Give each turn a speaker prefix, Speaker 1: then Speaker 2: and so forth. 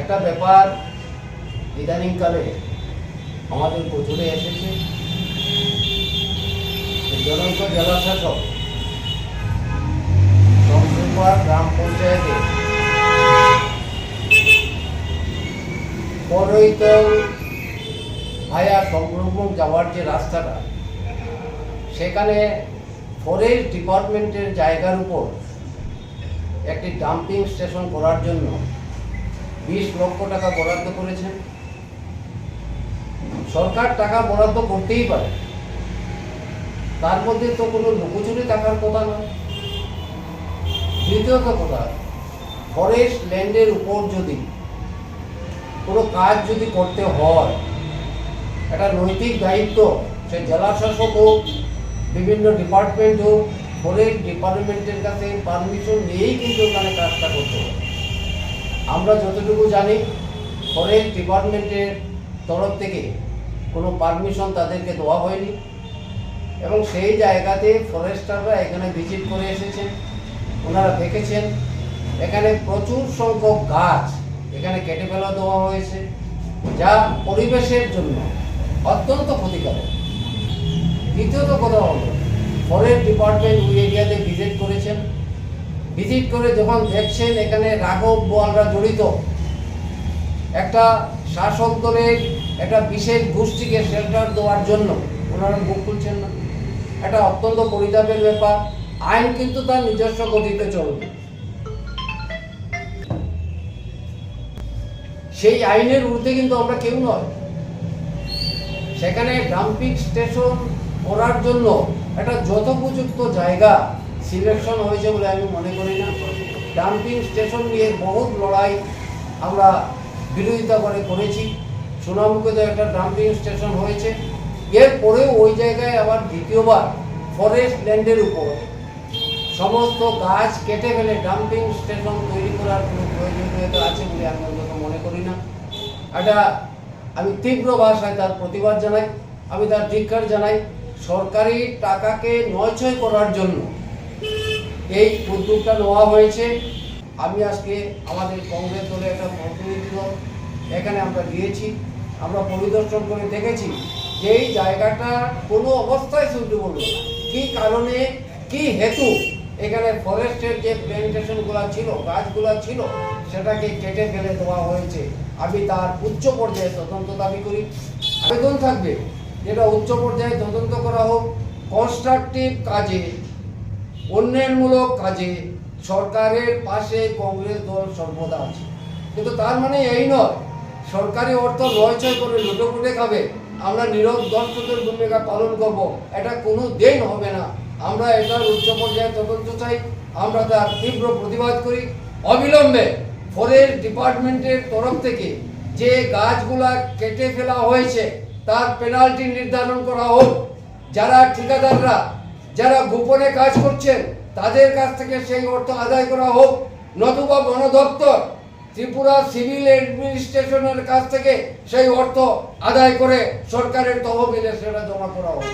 Speaker 1: একটা ব্যাপার ইদানিংকালে আমাদের প্রচুরে এসেছে। জনৈক জেলাশাসক শমশেরপাড় গ্রাম পঞ্চায়েতে করৈতল ভায়া সংক্রমণ যাওয়ার যে রাস্তাটা, সেখানে ফরেস্ট ডিপার্টমেন্টের জায়গার উপর একটি ডাম্পিং স্টেশন করার জন্য বিশ লক্ষ টাকা বরাদ্দ করেছেন সরকার টাকা বরাদ্দ করতেই পারে। তার মধ্যে তো কোনো লুকোচুরি টাকার কথা নয়। দ্বিতীয়ত কথা ফরেস্ট ল্যান্ডের উপর যদি কোনো কাজ যদি করতে হয়, একটা নৈতিক দায়িত্ব, সে জেলা শাসক হোক, বিভিন্ন ডিপার্টমেন্ট হোক ফরেস্ট ডিপার্টমেন্টের কাছে পারমিশন নিয়েই কিন্তু ওখানে কাজটা করতে হবে আমরা যতটুকু জানি ফরেস্ট ডিপার্টমেন্টের তরফ থেকে কোনো পারমিশন তাদেরকে দেওয়া হয়নি এবং সেই জায়গাতে ফরেস্টাররা এখানে ভিজিট করে এসেছেন, ওনারা দেখেছেন। এখানে প্রচুর সংখ্যক গাছ এখানে কেটে ফেলা দেওয়া হয়েছে, যা পরিবেশের জন্য অত্যন্ত ক্ষতিকারক। দ্বিতীয়ত কথা হলো ফরেস্ট ডিপার্টমেন্ট ওই এরিয়াতে ভিজিট করেছেন। ভিজিট করে যখন দেখছেন এখানে রাঘব বোয়ালরা জড়িত, একটা শাসক দলের একটা বিশেষ গোষ্ঠীকে শেল্টার দেওয়ার জন্য, ওনারা মুখ খুলছেন না। এটা অত্যন্ত পরিতাপের ব্যাপার, আইন কিন্তু তার নিজস্ব গতিতে চলবে। সেই আইনের ঊর্ধ্বে কিন্তু আমরা কেউ নয়। সেখানে ডাম্পিং স্টেশন করার জন্য একটা যথোপযুক্ত জায়গা সিলেকশন হয়েছে বলে আমি মনে করি না। ডাম্পিং স্টেশন নিয়ে বহুত লড়াই আমরা বিরোধিতা করে করেছি। সোনামুখে তো একটা ডাম্পিং স্টেশন হয়েছে। এরপরেও ওই জায়গায় আবার দ্বিতীয়বার ফরেস্ট ল্যান্ডের উপর সমস্ত গাছ কেটে ফেলে ডাম্পিং স্টেশন তৈরি করার কোনো প্রয়োজনীয়তা আছে বলে আমি অন্তত মনে করি না। এটা আমি তীব্র ভাষায় তার প্রতিবাদ জানাই, আমি তার ধিক্কার জানাই, সরকারি টাকাকে নয়ছয় করার জন্য এই উদ্যোগটা নেওয়া হয়েছে। আমি আজকে আমাদের কংগ্রেস দলে একটা প্রতিনিধি দল এখানে আমরা গিয়েছি আমরা পরিদর্শন করে দেখেছি যে এই জায়গাটা কোনো অবস্থায় সুইটেবল না। কী কারণে, কি হেতু এখানে ফরেস্টের যে প্ল্যান্টেশনগুলো ছিল, গাছগুলো ছিল, সেটাকে কেটে ফেলে দেওয়া হয়েছে। আমি তার উচ্চ পর্যায়ে তদন্ত দাবি করি। আবেদন থাকবে যেটা উচ্চ পর্যায়ে তদন্ত করা হোক। কনস্ট্রাকটিভ কাজে উন্নয়নমূলক কাজে সরকারের পাশে কংগ্রেস দল সর্বদা আছে। কিন্তু তার মানে এই নয়, সরকারি অর্থ নয় ছয় করে লুটোপুটে খাবে। আমরা নীরব দর্শকের ভূমিকা পালন করব, এটা কোনো দিন হবে না। আমরা এটার উচ্চ পর্যায়ে তদন্ত চাই, আমরা তার তীব্র প্রতিবাদ করি। অবিলম্বে ফরেস্ট ডিপার্টমেন্টের তরফ থেকে যে গাছগুলা কেটে ফেলা হয়েছে, তার পেনাল্টি নির্ধারণ করা হোক। যারা ঠিকাদাররা যারা গোপনে কাজ করছেন, তাদের কাছ থেকে সেই অর্থ আদায় করা হোক, নতুবা বন দপ্তর ত্রিপুরা সিভিল অ্যাডমিনিস্ট্রেশনের কাছ থেকে সেই অর্থ আদায় করে সরকারের তহবিলে সেটা জমা করা হোক।